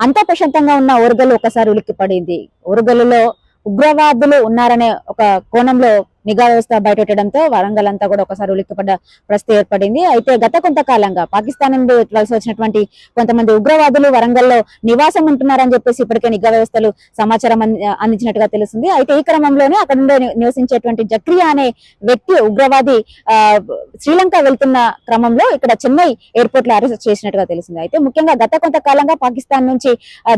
అంతా ప్రశాంతంగా ఉన్న ఓరుగల్లు ఒకసారి ఉలిక్కి పడింది ఓరుగల్లులో ఉగ్రవాదులు ఉన్నారనే ఒక కోణంలో నిఘా వ్యవస్థ బయటపెట్టడంతో వరంగల్ అంతా కూడా ఒకసారి ఉలిక్కిపడ్డ పరిస్థితి ఏర్పడింది. అయితే గత కొంతకాలంగా పాకిస్తాన్ నుండి వలస వచ్చినటువంటి కొంతమంది ఉగ్రవాదులు వరంగల్లో నివాసం ఉంటున్నారని చెప్పేసి ఇప్పటికే నిఘా వ్యవస్థలు సమాచారం అంది- అందించినట్టుగా తెలుస్తుంది. అయితే ఈ క్రమంలోనే అక్కడ నుండి నివసించేటువంటి జక్రియా అనే వ్యక్తి ఉగ్రవాది ఆ శ్రీలంక వెళ్తున్న క్రమంలో ఇక్కడ చెన్నై ఎయిర్పోర్ట్లో అరెస్ట్ చేసినట్టుగా తెలిసింది అయితే ముఖ్యంగా గత కొంతకాలంగా పాకిస్తాన్ నుంచి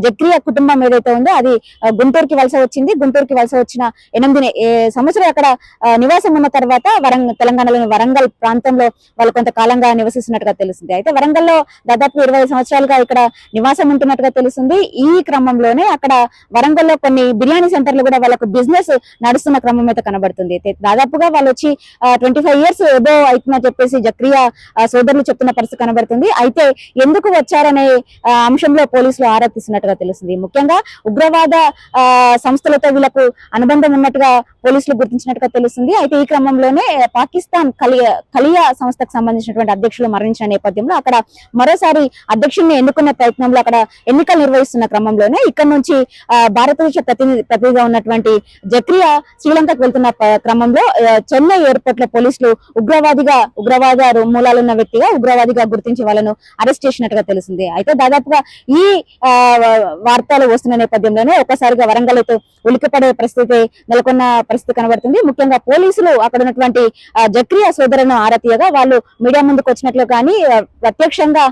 జక్రియా కుటుంబం ఏదైతే ఉందో అది గుంటూరుకి వలస వచ్చింది. గుంటూరుకి వలస వచ్చిన ఎనిమిది సంవత్సరం అక్కడ నివాసం ఉన్న తర్వాత వరంగల్ తెలంగాణలోని వరంగల్ ప్రాంతంలో వాళ్ళు కొంతకాలంగా నివసిస్తున్నట్టుగా తెలుస్తుంది. అయితే వరంగల్లో దాదాపు ఇరవై సంవత్సరాలుగా ఇక్కడ నివాసం ఉంటున్నట్టుగా తెలుస్తుంది. ఈ క్రమంలోనే అక్కడ వరంగల్లో కొన్ని బిర్యానీ సెంటర్లు కూడా వాళ్ళకు బిజినెస్ నడుస్తున్న క్రమం అయితే కనబడుతుంది. అయితే దాదాపుగా వాళ్ళు వచ్చి ట్వంటీ ఫైవ్ ఇయర్స్ ఎబో అవుతుందని చెప్పేసి జక్రియా సోదరులు చెప్తున్న పరిస్థితి కనబడుతుంది. అయితే ఎందుకు వచ్చారనే అంశంలో పోలీసులు ఆరా తీస్తున్నట్టుగా తెలుస్తుంది. ముఖ్యంగా ఉగ్రవాద ఆ, సంస్థలతో వీళ్ళకు అనుబంధం ఉన్నట్టుగా పోలీసులు గుర్తించినట్టుగా తెలుస్తుంది. అయితే ఈ క్రమంలోనే పాకిస్తాన్ కలియా సంస్థకు సంబంధించినటువంటి అధ్యక్షులు మరణించిన నేపథ్యంలో అక్కడ మరోసారి అధ్యక్షుడిని ఎన్నుకునే ప్రయత్నంలో అక్కడ ఎన్నికలు నిర్వహిస్తున్న క్రమంలోనే ఇక్కడ నుంచి భారతదేశ ప్రతినిధి ప్రతినిధిగా ఉన్నటువంటి జక్రియా శ్రీలంకకు వెళ్తున్న క్రమంలో చెన్నై ఎయిర్పోర్ట్లో పోలీసులు ఉగ్రవాదిగా ఉగ్రవాద మూలాలున్న వ్యక్తిగా ఉగ్రవాదిగా గుర్తించి వాళ్ళను అరెస్ట్ చేసినట్టుగా తెలిసింది అయితే దాదాపుగా ఈ వార్తలు వస్తున్న నేపథ్యంలోనే ఒక్కసారిగా వరంగల్ అయితే ఉలికిపడే పరిస్థితి నెలకొన్న పరిస్థితి కనబడుతుంది. ముఖ్యంగా పోలీసులు అక్కడ ఉన్నటువంటి జక్రియా సోదరులను ఆరతీయగా వాళ్ళు మీడియా ముందుకు వచ్చినట్లు కానీ ప్రత్యక్షంగా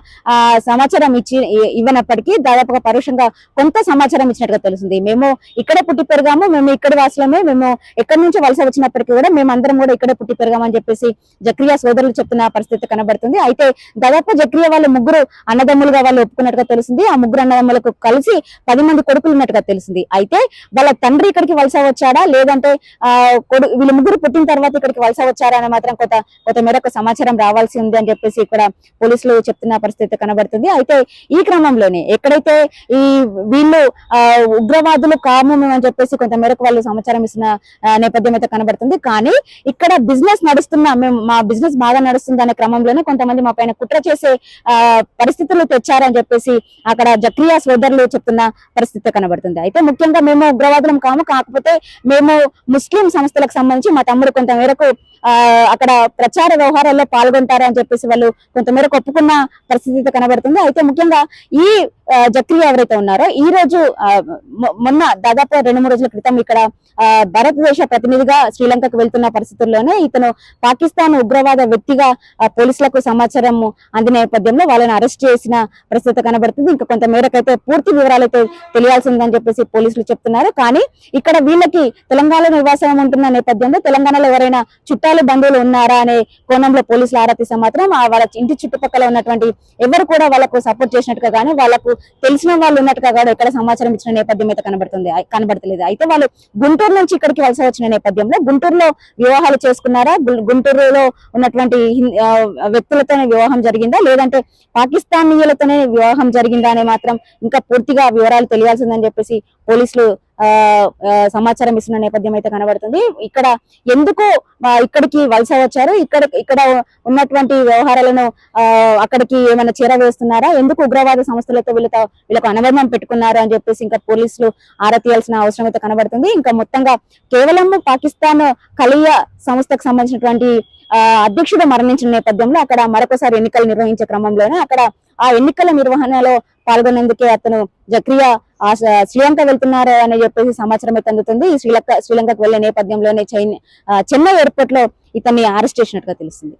సమాచారం ఇచ్చి ఇవ్వనప్పటికీ దాదాపుగా పరోక్షంగా కొంత సమాచారం ఇచ్చినట్టుగా తెలుస్తుంది. మేము ఇక్కడే పుట్టి పెరిగాము మేము ఇక్కడ వాసులమే మేము ఎక్కడి నుంచి వలస వచ్చినప్పటికీ కూడా మేము అందరం కూడా ఇక్కడే పుట్టి పెరిగామని చెప్పేసి జక్రియా సోదరులు చెప్తున్న పరిస్థితి కనబడుతుంది. అయితే దాదాపు జక్రియా వాళ్ళు ముగ్గురు అన్నదమ్ములుగా వాళ్ళు ఒప్పుకున్నట్టుగా తెలిసింది ఆ ముగ్గురు అన్నదమ్ములకు కలిసి పది మంది కొడుకులు ఉన్నట్టుగా తెలిసింది అయితే వాళ్ళ తండ్రి ఇక్కడికి వలస వచ్చాడా? లేదంటే ఆ కొడు వీళ్ళు ముగ్గురు పుట్టిన తర్వాత ఇక్కడికి వలస వచ్చారని మాత్రం కొంత కొంత మేరకు సమాచారం రావాల్సి ఉంది అని చెప్పేసి ఇక్కడ పోలీసులు చెప్తున్న పరిస్థితి కనబడుతుంది. అయితే ఈ క్రమంలోనే ఎక్కడైతే ఈ వీళ్ళు ఉగ్రవాదులు కాము అని చెప్పేసి కొంత మేరకు వాళ్ళు సమాచారం ఇస్తున్న నేపథ్యం అయితే కనబడుతుంది. కానీ ఇక్కడ బిజినెస్ నడుస్తున్న మేము మా బిజినెస్ బాగా నడుస్తుంది అనే క్రమంలోనే కొంతమంది మా పైన కుట్ర చేసే పరిస్థితులు తెచ్చారని చెప్పేసి అక్కడ జక్రియా సోదరులు చెప్తున్న పరిస్థితి కనబడుతుంది. అయితే ముఖ్యంగా మేము ఉగ్రవాదులం కాము కాకపోతే మేము ముస్లిం సంస్థలకు సంబంధించి మా తమ్ముడు కొంత మేరకు ఆ అక్కడ ప్రచార వ్యవహారాల్లో పాల్గొంటారు అని చెప్పేసి వాళ్ళు కొంతమేరకు ఒప్పుకున్న పరిస్థితి కనబడుతుంది. అయితే ముఖ్యంగా ఈ ఆ, ఎవరైతే ఉన్నారో ఈ రోజు మొన్న దాదాపు రెండు మూడు రోజుల క్రితం ఇక్కడ భారతదేశ ప్రతినిధిగా శ్రీలంకకు వెళ్తున్న పరిస్థితుల్లోనే ఇతను పాకిస్తాన్ ఉగ్రవాద వ్యక్తిగా పోలీసులకు సమాచారం అందిన నేపథ్యంలో వాళ్ళని అరెస్ట్ చేసిన పరిస్థితి కనబడుతుంది. ఇంకా కొంత మేరకైతే పూర్తి వివరాలు అయితే తెలియాల్సిందని చెప్పేసి పోలీసులు చెప్తున్నారు. కానీ ఇక్కడ వీళ్ళకి తెలంగాణ నివాసం ఉంటున్న నేపథ్యంలో తెలంగాణలో ఎవరైనా చుట్టాలు బంధువులు ఉన్నారా అనే కోణంలో పోలీసులు ఆరాపిస్తే మాత్రం వాళ్ళ ఇంటి చుట్టుపక్కల ఉన్నటువంటి ఎవరు కూడా వాళ్ళకు సపోర్ట్ చేసినట్టుగా కానీ వాళ్ళకు తెలిసిన వాళ్ళు ఉన్నట్టుగా కూడా ఇక్కడ సమాచారం ఇచ్చిన నేపథ్యం అయితే కనబడుతుంది. కనబడతలేదు. అయితే వాళ్ళు గుంటూరు నుంచి ఇక్కడికి వలస వచ్చిన నేపథ్యంలో గుంటూరులో వివాహాలు చేసుకున్నారా? గుంటూరులో ఉన్నటువంటి వ్యక్తులతోనే వివాహం జరిగిందా? లేదంటే పాకిస్తానీయులతోనే వివాహం జరిగిందా అనే మాత్రం ఇంకా పూర్తిగా వివరాలు తెలియాల్సిందని చెప్పేసి పోలీసులు సమాచారం ఇస్తున్న నేపథ్యం అయితే కనబడుతుంది. ఇక్కడ ఎందుకు ఇక్కడికి వలస వచ్చారు? ఇక్కడ ఇక్కడ ఉన్నటువంటి వ్యవహారాలను ఆ, అక్కడికి ఏమైనా చేరవేస్తున్నారా? ఎందుకు ఉగ్రవాద సంస్థలతో వీళ్ళతో వీళ్ళకు అనుబంధం పెట్టుకున్నారు అని చెప్పేసి ఇంకా పోలీసులు ఆరా తీయాల్సిన అవసరం అయితే కనబడుతుంది. ఇంకా మొత్తంగా కేవలం పాకిస్తాన్ కలియ సంస్థకు సంబంధించినటువంటి అధ్యక్షుడు మరణించిన నేపథ్యంలో అక్కడ మరొకసారి ఎన్నికలు నిర్వహించే క్రమంలోనే అక్కడ ఆ ఎన్నికల నిర్వహణలో పాల్గొనేందుకే అతను జక్రియా ఆ శ్రీలంక వెళ్తున్నారు అని చెప్పేసి సమాచారం అయితే అందుతుంది. ఈ శ్రీలంక శ్రీలంకకు వెళ్ళే నేపథ్యంలోనే చైన్ చెన్నై ఎయిర్పోర్ట్లో ఇతన్ని అరెస్ట్ చేసినట్టుగా తెలుస్తుంది.